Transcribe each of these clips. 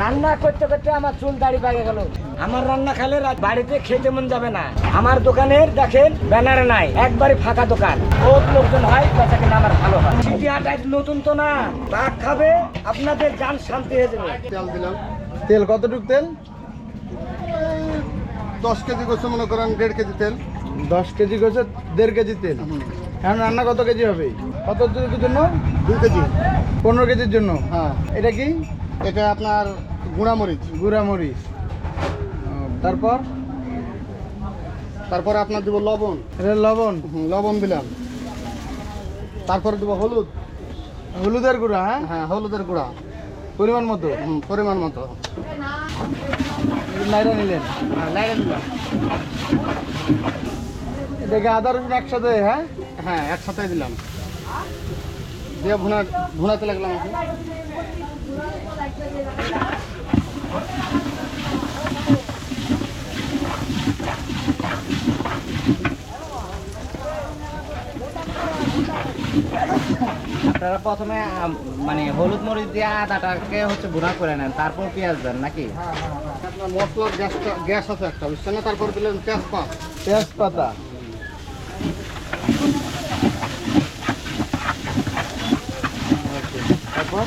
রান্না করতে করতে আমার চুল দাড়ি পাকে গেল। আমার রান্না খেলে বাড়িতে খেতে মন যাবে না। আমার দোকানের দেখেন ব্যানারে নাই একবারে ফাঁকা দোকান। বহুত লোকজন হয় বেচা কিনা আমার ভালো হয়। সিটি হাটাই নতুন তো না। পাক খাবে আপনাদের যান শান্তি হয়ে যাবে। তেল দিলাম। তেল কতটুক তেল? দশ কেজি করছে মনে করেন দেড় কেজি তেল। দশ কেজি করছে দেড় কেজি তেল। এখন রান্না কত কেজি হবে? কত কেজির জন্য? দুই কেজি। পনেরো কেজির জন্য? হ্যাঁ। এটা কি? এটা আপনার গুঁড়ামরিচ। গুঁড়া মরিচ ও, তারপর? তারপরে আপনার দিব লবণ। এটা লবণ। লবণ দিলাম। তারপরে দিব হলুদ। হলুদের গুঁড়া হ্যাঁ? হ্যাঁ হলুদের গুঁড়া। পরিমাণ মতো? হুম, পরিমাণ মতো। নাইরা নিলেন? হ্যাঁ লাইনে এটাকে আদা রসুন একসাথে হ্যাঁ? হ্যাঁ একসাথে দিলাম। দিয়ে ভুনা ভুনাতে লাগলাম আপনারা প্রথমে মানে হলুদ মরিচ দিয়ে আদাটাকে হচ্ছে গুঁড়া করে নেন তারপর পেঁয়াজ দেন নাকি? আপনার মশলার গ্যাসটা গ্যাস আছে একটা বুঝছেন না? তারপর দিলেন তেজপাত। তেজপাতা। তারপর?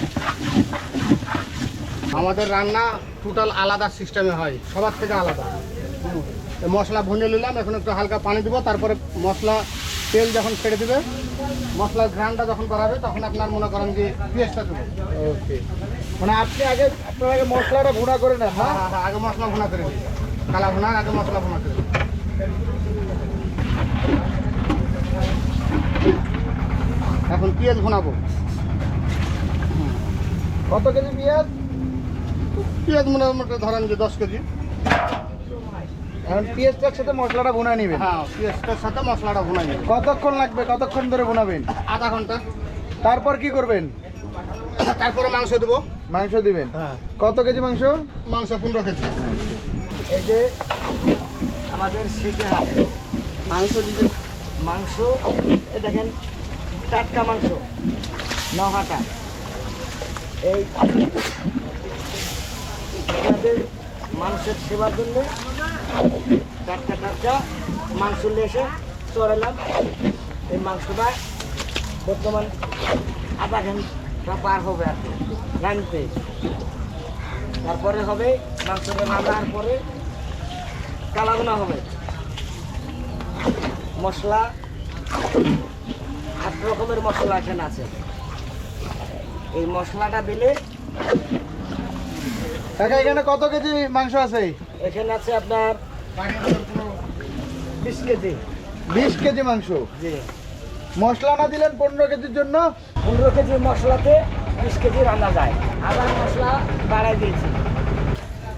আমাদের রান্না টোটাল আলাদা সিস্টেমে হয় সবার থেকে আলাদা। মশলা ভুনে নিলাম এখন একটু হালকা পানি দিব তারপরে মশলা তেল যখন ছেড়ে দিবে মশলার ঘ্রানটা যখন বাড়াবে তখন আপনার মনে করেন যে পেঁয়াজটা দেবো ওকে। মানে আপনি আগে আপনার আগে মশলাটা গুঁড়া করে নেন হ্যাঁ? হ্যাঁ হ্যাঁ আগে মশলা ভুনা করে দিই কালা ভুনার আগে মশলা ভুনা করে এখন পেঁয়াজ ভুনাবো। কত কেজি পেঁয়াজ? পেঁয়াজ মোটামুটি ধরেন যে দশ কেজি। এখন পেঁয়াজটার সাথে মশলাটা ভুনা নেবেন। হ্যাঁ পেঁয়াজটার সাথে মশলাটা কতক্ষণ লাগবে? কতক্ষণ ধরে ভুনাবেন? আধা ঘণ্টা। তারপর কি করবেন? তারপরে মাংস দেবো। মাংস দিবেন? হ্যাঁ। কত কেজি মাংস? মাংস পনেরো কেজি। এই যে আমাদের হাট মাংস দিতে মাংস এ দেখেন টাটকা মাংস নহাটা। এই আপনাদের মানুষের সেবার জন্য টাটকা টাটকা মাংস নিয়ে এসে চড়ালাম এই মাংসটা বর্তমান আধা ঘণ্টা পার হবে আর কি রাঁধতে তারপরে হবে মাংসটা রান্নার পরে কালাগুনা হবে। মশলা, আট রকমের মশলা এখানে আছে। এই মশলাটা দিলে কাকা এখানে কত কেজি মাংস আছে? এখানে আছে আপনার বিশ কেজি। বিশ কেজি মাংস? জি। মশলা না দিলেন পনেরো কেজির জন্য? পনেরো কেজি মশলাতে বিশ কেজি রান্না যায়। আবার মশলা বাড়াই দিয়েছি।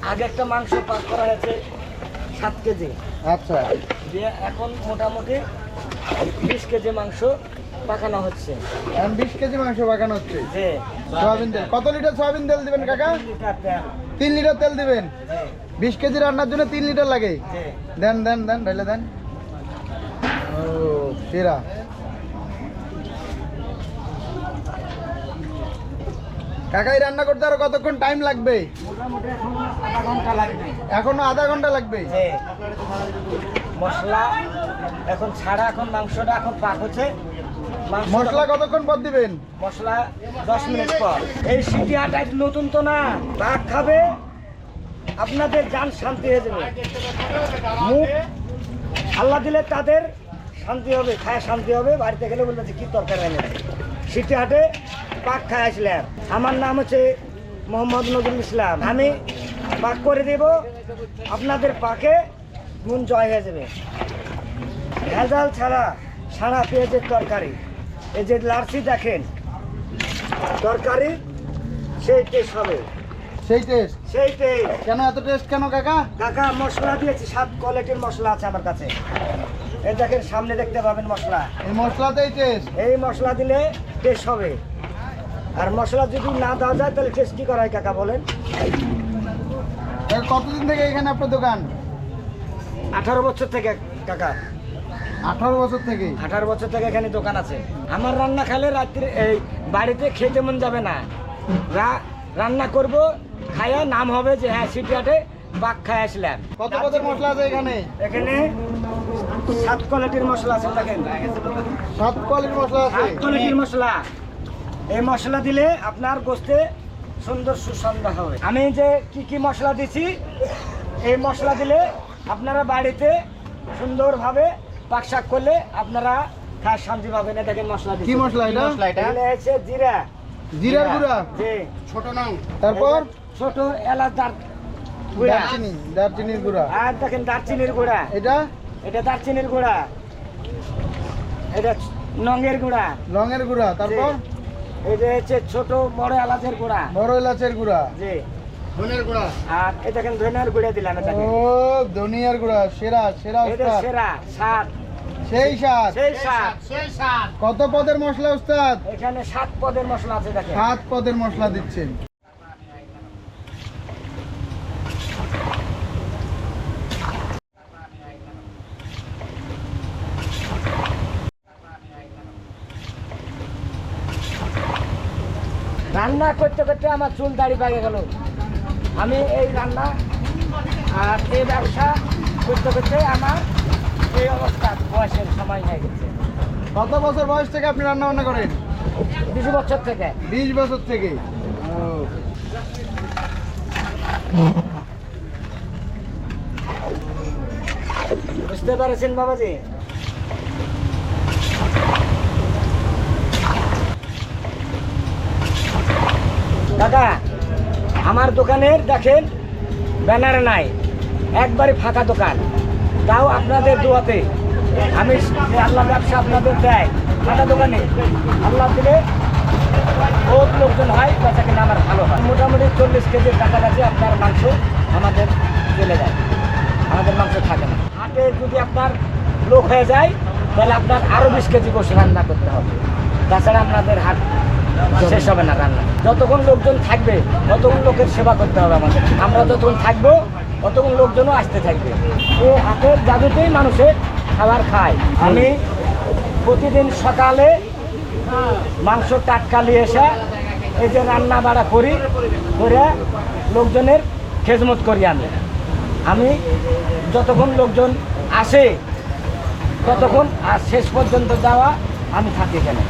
আগে একটা মাংস পাক করা হয়েছে সাত কেজি। আচ্ছা। দিয়ে এখন মোটামুটি বিশ কেজি মাংস পাকানো হচ্ছে। এখন বিশ কেজি মাংস বাগানো হচ্ছে। যে সয়াবিন তেল। কত লিটার সয়াবিন তেল দিবেন কাকা? লিটার তেল। তিন লিটার তেল দিবেন? বিশ কেজি রান্নার জন্য তিন লিটার লাগে? দেন দেন দেন ঢেলে দেন। ও সেরা কাকাই রান্না করতে আরও কতক্ষণ টাইম লাগবে? মোটামুটি আধা ঘণ্টা লাগবে। এখনও আধা ঘণ্টা লাগবে? মশলা এখন ছাড়া এখন মাংসটা এখন পাক হচ্ছে। মশলা কতক্ষণ পর দিবেন? মশলা দশ মিনিট পর। এই সিটি আটাই নতুন তো না পাক খাবে, আপনাদের যান শান্তি হয়ে যাবে। মুখ আল্লাহ দিলে তাদের শান্তি হবে, খায় শান্তি হবে, বাড়িতে গেলে বলবে যে কি তরকারি এনেছে সিটি হাটে পাক খায় আসলাম। আমার নাম হচ্ছে মোহাম্মদ নজরুল ইসলাম। আমি পাক করে দেব, আপনাদের পাকে মন জয় হয়ে যাবে। ভেজাল ছাড়া সারা পেঁয়াজের তরকারি। এই যে লার্সি দেখেন তরকারি সেই টেস্ট হবে। সেই টেস্ট সেই টেস্ট কেন এত টেস্ট কেন কাকা? কাকা মশলা দিয়েছি সাত কোয়ালিটির মশলা আছে আমার কাছে। এই দেখেন সামনে দেখতে পাবেন মশলা। এই মশলাতেই টেস্ট এই মশলা দিলে টেস্ট হবে। আর মশলা যদি না দেওয়া যায় তাহলে টেস্ট কি করা হয় কাকা বলেন? কতদিন থেকে এখানে আপনার দোকান? আঠারো বছর থেকে কাকা। আঠারো বছর থেকে। আঠারো বছর থেকে এখানে দোকান আছে। আমার রান্না খেলে রাত্রে এই বাড়িতে খেতে মন যাবে না। রান্না করব খাইয়া নাম হবে যে হ্যাঁ সিটিহাটে বাঘ খাই আসলাম। কত পদের মশলা আছে এখানে? এখানে সাত কোয়ালিটির মশলা আছে দেখেন। সাত কোয়ালিটির মশলা আছে? সাত কোয়ালিটির মশলা। এই মশলা দিলে আপনার গোস্তে সুন্দর সুসন্ধ হবে আমি যে কি কি মশলা দিছি এই মশলা দিলে আপনারা বাড়িতে সুন্দরভাবে পাকশাক করলে আপনারা খায় শান্তি পাবেন এই দেখেন মশলা কি মশলা এটা? মশলা এটা? হচ্ছে জিরা। জিরার গুঁড়া? জি। ছোট নাম তারপর? ছোট এলাচ দার গুঁড়া। দারচিনি দারচিনির গুঁড়া। আর দেখেন দারচিনির গুঁড়া। এটা? এটা দারচিনির গুঁড়া। এটা নঙ্গের গুঁড়া। রঙের গুঁড়া। তারপর? এই যে হচ্ছে ছোট বড় এলাচের গুঁড়া। বড় এলাচের গুঁড়া। জি। ধনের গুঁড়া। আর এই দেখেন ধনিয়ার গুঁড়া দিলাম এটা ও ধনিয়ার গুঁড়া সেরা সেরা এটা সেরা সাত সেই স্বাদ। সেই সাত সেই সাত কত পদের মশলা উস্তাদ? এখানে সাত পদের মশলা আছে দেখেন। সাত পদের মশলা দিচ্ছেন। রান্না করতে করতে আমার চুল দাড়ি পাকে গেল। আমি এই রান্না আর এই ব্যবসা করতে করতে আমার এই অবস্থা বয়সের সময় হয়ে গেছে। কত বছর বয়স থেকে আপনি রান্না বান্না করেন? কিছু বছর থেকে। বিশ বছর থেকে? বুঝতে পারছেন বাবাজি? দাদা আমার দোকানের দেখেন ব্যানার নাই একবারে ফাঁকা দোকান। তাও আপনাদের দোয়াতে। আমি আল্লাহ ব্যবসা আপনাদের দেয়। ফাঁকা দোকানে আল্লাহ দিলে বহুত লোকজন হয়, বেচা কিনা আমার ভালো হয়। মোটামুটি চল্লিশ কেজির কাছাকাছি আপনার মাংস আমাদের চলে যায়। আমাদের মাংস থাকে না। হাটে যদি আপনার লোক হয়ে যায়, তাহলে আপনার আরও বিশ কেজি বসে রান্না করতে হবে। তাছাড়া আপনাদের হাট শেষ হবে না রান্না। যতক্ষণ লোকজন থাকবে, ততক্ষণ লোকের সেবা করতে হবে আমাদের। আমরা যতক্ষণ থাকব ততক্ষণ লোকজনও আসতে থাকবে। এই হাটের জাদুতেই মানুষের খাবার খায়। আমি প্রতিদিন সকালে মাংস টাটকা নিয়ে এসে এই যে রান্না বাড়া করি, করে লোকজনের খেজমত করি আমি। আমি যতক্ষণ লোকজন আসে, ততক্ষণ আর শেষ পর্যন্ত যাওয়া আমি থাকি এখানে।